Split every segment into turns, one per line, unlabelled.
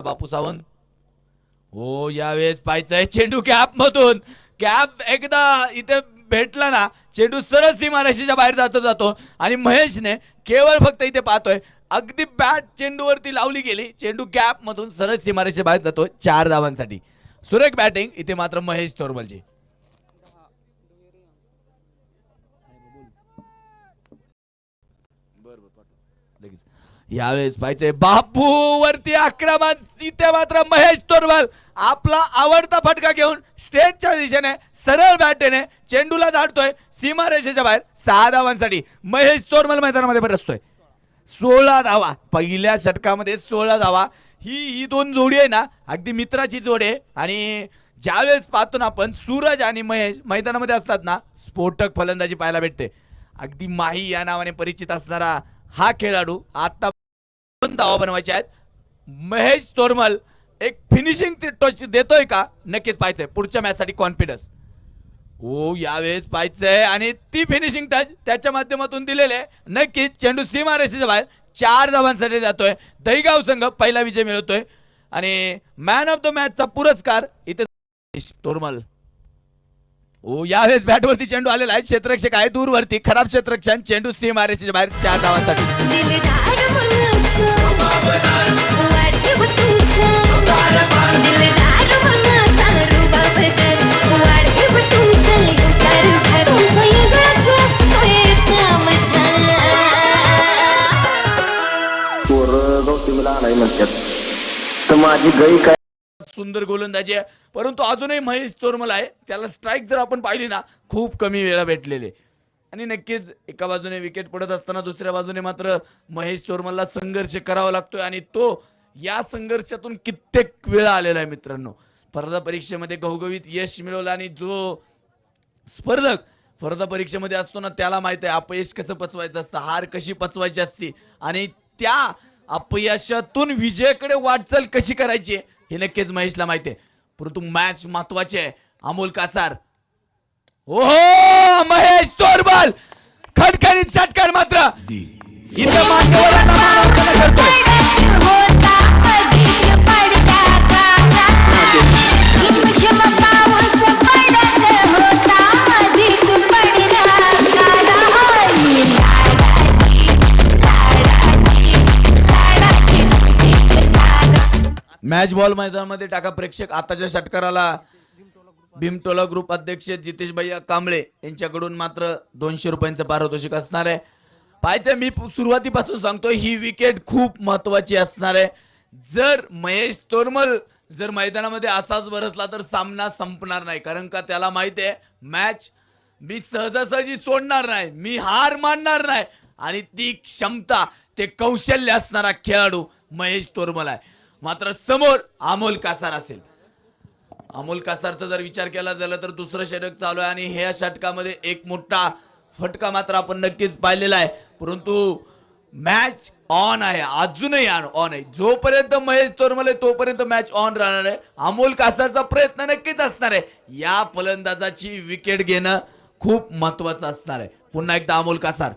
बापू सावंत. हो यावेळेस पाहायचंय चेंडू कॅप मधून कॅप एकदा इथे भेटला ना चेंडू सरळ सीमारेषेच्या बाहेर जातो जातो. आणि महेशने केवळ फक्त इथे पाहतोय अगदी बॅट चेंडूवरती लावली गेली. चेंडू कॅप मधून सरळ सीमारेषे बाहेर जातो चार धावांसाठी. सुरेख बॅटिंग इथे मात्र महेश तोरमलची लगेच. यावेळेस पाहिजे बापू वरती आक्रमण. इथे मात्र महेश तोरवाल आपला आवडता फटका घेऊन स्टेटच्या दिशेने सरळ बॅटेने चेंडूला जाडतोय सीमारेषेच्या बाहेर सहा धावांसाठी. महेश तोरमल मैदानामध्ये परततोय सोळा धावा. पहिल्या षटकामध्ये सोळा धावा. ही ही दोन जोडी आहे ना अगदी मित्राची जोडी आहे. आणि ज्यावेळेस पाहतो ना आपण सूरज आणि महेश मैदानामध्ये असतात ना स्फोटक फलंदाजी पाहायला भेटते. अगदी माही या नावाने परिचित असणारा हा खेळाडू आता दोन धावा बनवायच्या आहेत. महेश तोरमल एक फिनिशिंग टच देतोय का? नक्कीच पाहिजे पुढच्या मॅचसाठी कॉन्फिडन्स हो यावेळेस पाहिजे आणि ती फिनिशिंग टच त्याच्या माध्यमातून दिलेले आहे. नक्कीच चेंडू सीमा रेषेच्या बाहेर चार धावांसाठी जातोय. दहीगाव संघ पहिला विजय मिळवतोय. आणि मॅन ऑफ द मॅचचा पुरस्कार इथे तोरमल. हो यावेळेस बॅटवरती चेंडू आलेला आहे. क्षेत्ररक्षक आहे दूरवरती. खराब क्षेत्ररक्षण. चेंडू सीमा रेषेच्या बाहेर चार धावांसाठी.
पोरं आणाय म्हणतात. तर माझी गाई काय?
सुंदर गोलंदाजी आहे. परंतु अजूनही महेश चोरमल आहे. त्याला स्ट्राईक जर आपण पाहिली ना खूप कमी वेळा भेटलेले. आणि नक्कीच एका बाजूने विकेट पडत असताना दुसऱ्या बाजूने मात्र महेश चोरमलला संघर्ष करावा लागतोय आणि तो या संघर्षातून कित्येक वेळा आलेला आहे मित्रांनो. स्पर्धा परीक्षेमध्ये घवघवीत यश मिळवलं आणि जो स्पर्धक स्पर्धा परीक्षेमध्ये असतो ना त्याला माहीत आहे अपयश कसं पचवायचं असतं हार कशी पचवायची असते आणि त्या अपयशातून विजयाकडे वाटचाल कशी करायची आहे, हे नक्कीच महेशला माहिती आहे. परंतु मॅच महत्वाची आहे. अमोल कासार. ओहो महेश तोरबल. खडखडीत षटकार मात्र. इथं मान्यवरांना मॅच बॉल मैदानामध्ये टाका प्रेक्षक. आताच्या षटकाराला भीमटोला ग्रुप अध्यक्ष जितेश भैया कांबळे यांच्याकडून मात्र दोनशे रुपयांचं पारितोषिक असणार आहे. पाहायचं मी पु- सुरुवातीपासून सांगतो ही विकेट खूप महत्वाची असणार आहे. जर महेश तोरमल जर मैदानामध्ये असाच बरसला तर सामना संपणार नाही. कारण का त्याला माहिती आहे मॅच मी सहजासहजी सोडणार नाही मी हार मानणार नाही. आणि ती क्षमता ते कौशल्य असणारा खेळाडू महेश तोरमल आहे. मात्र समोर अमोल कासार असेल. अमोल कासारचा जर विचार केला झाला तर दुसरं षटक चालू आहे आणि ह्या षटकामध्ये एक मोठा फटका मात्र आपण नक्कीच पाहिलेला आहे. परंतु मॅच ऑन आहे. अजूनही ऑन आहे. जोपर्यंत महेश तोरमले तोपर्यंत मॅच ऑन राहणार आहे. अमोल कासारचा प्रयत्न नक्कीच असणार आहे. या फलंदाजाची विकेट घेणं खूप महत्वाचं असणार आहे. पुन्हा एकदा अमोल कासार.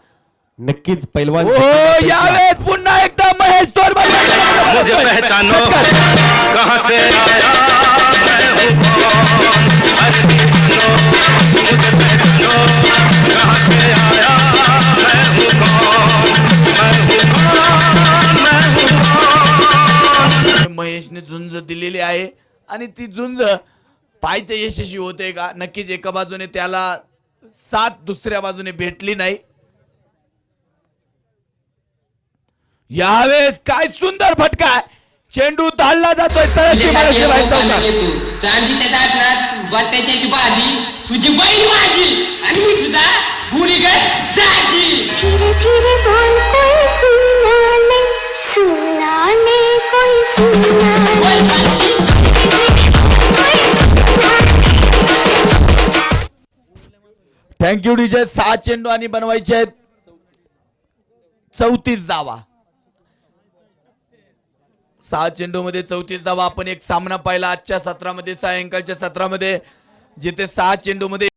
नक्कीच पैलवान
यावेळेस पुन्हा एकदा
मुझे पहचानो कहाँ से आया मैं हूँ कौन अरे पहचानो मुझे पहचानो। कहाँ से आया? मैं हूँ कौन मैं हूँ कौन मैं हूँ कौन
महेशने झुंज दिलेली आहे आणि ती झुंज पाहायचं यशस्वी होते का? नक्कीच एका बाजूने त्याला साथ दुसऱ्या बाजूने भेटली नाही. यावेळेस काय सुंदर फटका आहे. चेंडू धाडला जातोय
वाट्याची बाजी तुझी बहीण माझी आणि मी गुणीगत
बोल
बोल.
थँक्यू डीजे सहा चेंडू आणि बनवायचे आहेत. चौतीस धावा. सहा चेंडूमध्ये चौतीस धावा. आपण एक सामना पाहिला आजच्या सत्रामध्ये सायंकाळच्या सत्रामध्ये जिथे सहा चेंडूमध्ये